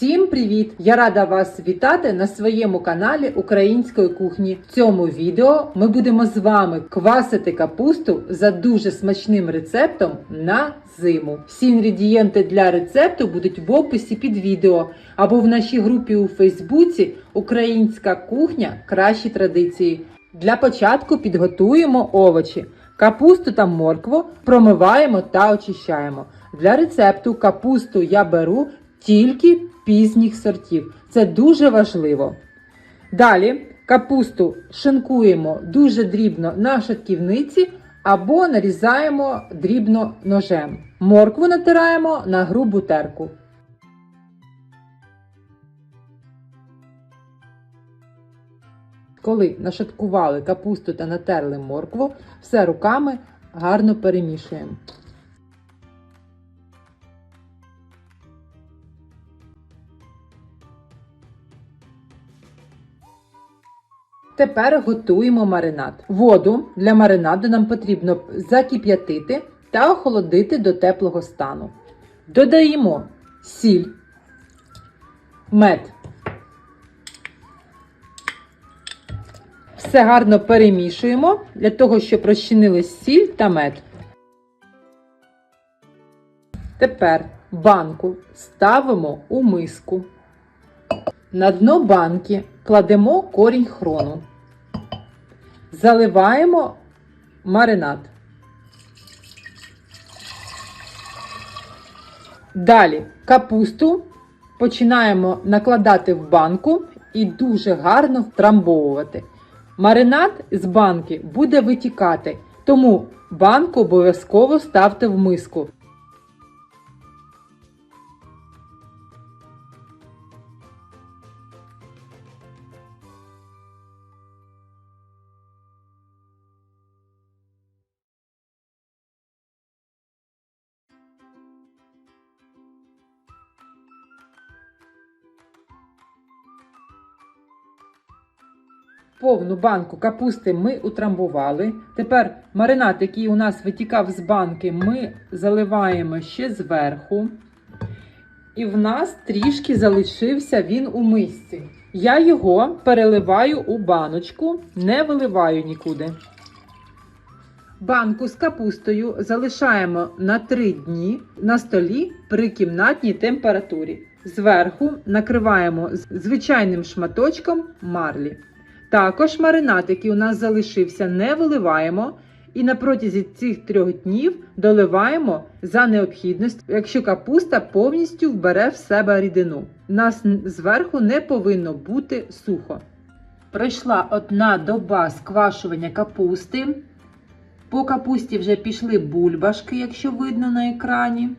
Всім привіт! Я рада вас вітати на своєму каналі Української кухні. В цьому відео ми будемо з вами квасити капусту за дуже смачним рецептом на зиму. Всі інгредієнти для рецепту будуть в описі під відео або в нашій групі у Фейсбуці Українська кухня кращі традиції. Для початку підготуємо овочі. Капусту та моркву промиваємо та очищаємо. Для рецепту капусту я беру тільки пізніх сортів. Це дуже важливо. Далі капусту шинкуємо дуже дрібно на шатківниці або нарізаємо дрібно ножем. Моркву натираємо на грубу терку. Коли нашаткували капусту та натерли моркву, все руками гарно перемішуємо. Тепер готуємо маринад. Воду для маринаду нам потрібно закип'ятити та охолодити до теплого стану. Додаємо сіль, мед. Все гарно перемішуємо для того, щоб розчинились сіль та мед. Тепер банку ставимо у миску. На дно банки кладемо корінь хрону. Заливаємо маринад. Далі капусту починаємо накладати в банку і дуже гарно втрамбовувати. Маринад з банки буде витікати, тому банку обов'язково ставте в миску. Повну банку капусти ми утрамбували. Тепер маринад, який у нас витікав з банки, ми заливаємо ще зверху. І в нас трішки залишився він у мисці. Я його переливаю у баночку, не виливаю нікуди. Банку з капустою залишаємо на 3 дні на столі при кімнатній температурі. Зверху накриваємо звичайним шматочком марлі. Також маринад, який у нас залишився, не виливаємо. І на протязі цих трьох днів доливаємо за необхідності, якщо капуста повністю вбере в себе рідину. Нас зверху не повинно бути сухо. Пройшла одна доба сквашування капусти. По капусті вже пішли бульбашки, якщо видно на екрані.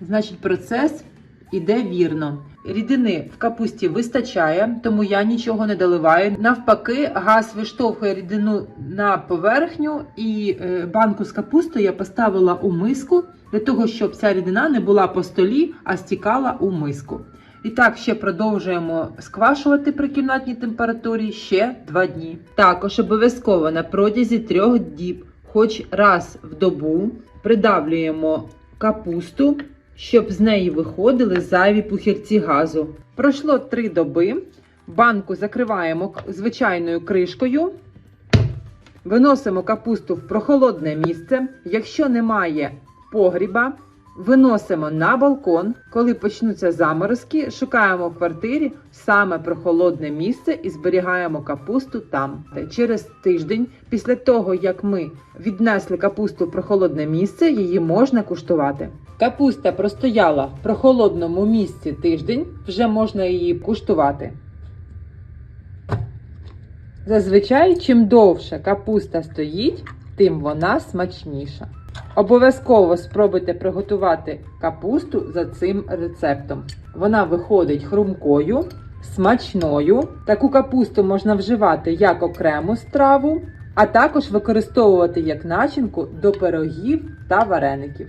Значить, процес іде вірно. Рідини в капусті вистачає, тому я нічого не доливаю. Навпаки, газ виштовхує рідину на поверхню, і е, банку з капустою я поставила у миску для того, щоб ця рідина не була по столі, а стікала у миску. І так ще продовжуємо сквашувати при кімнатній температурі ще 2 дні. Також обов'язково на протязі 3 діб, хоч раз в добу, придавлюємо капусту щоб з неї виходили зайві пухірці газу. Пройшло три доби. Банку закриваємо звичайною кришкою. Виносимо капусту в прохолодне місце. Якщо немає погріба, виносимо на балкон. Коли почнуться заморозки, шукаємо в квартирі саме прохолодне місце і зберігаємо капусту там. Через тиждень, після того як ми віднесли капусту в прохолодне місце, її можна куштувати. Капуста простояла в прохолодному місці тиждень, вже можна її куштувати. Зазвичай, чим довше капуста стоїть, тим вона смачніша. Обов'язково спробуйте приготувати капусту за цим рецептом. Вона виходить хрумкою, смачною. Таку капусту можна вживати як окрему страву, а також використовувати як начинку до пирогів та вареників.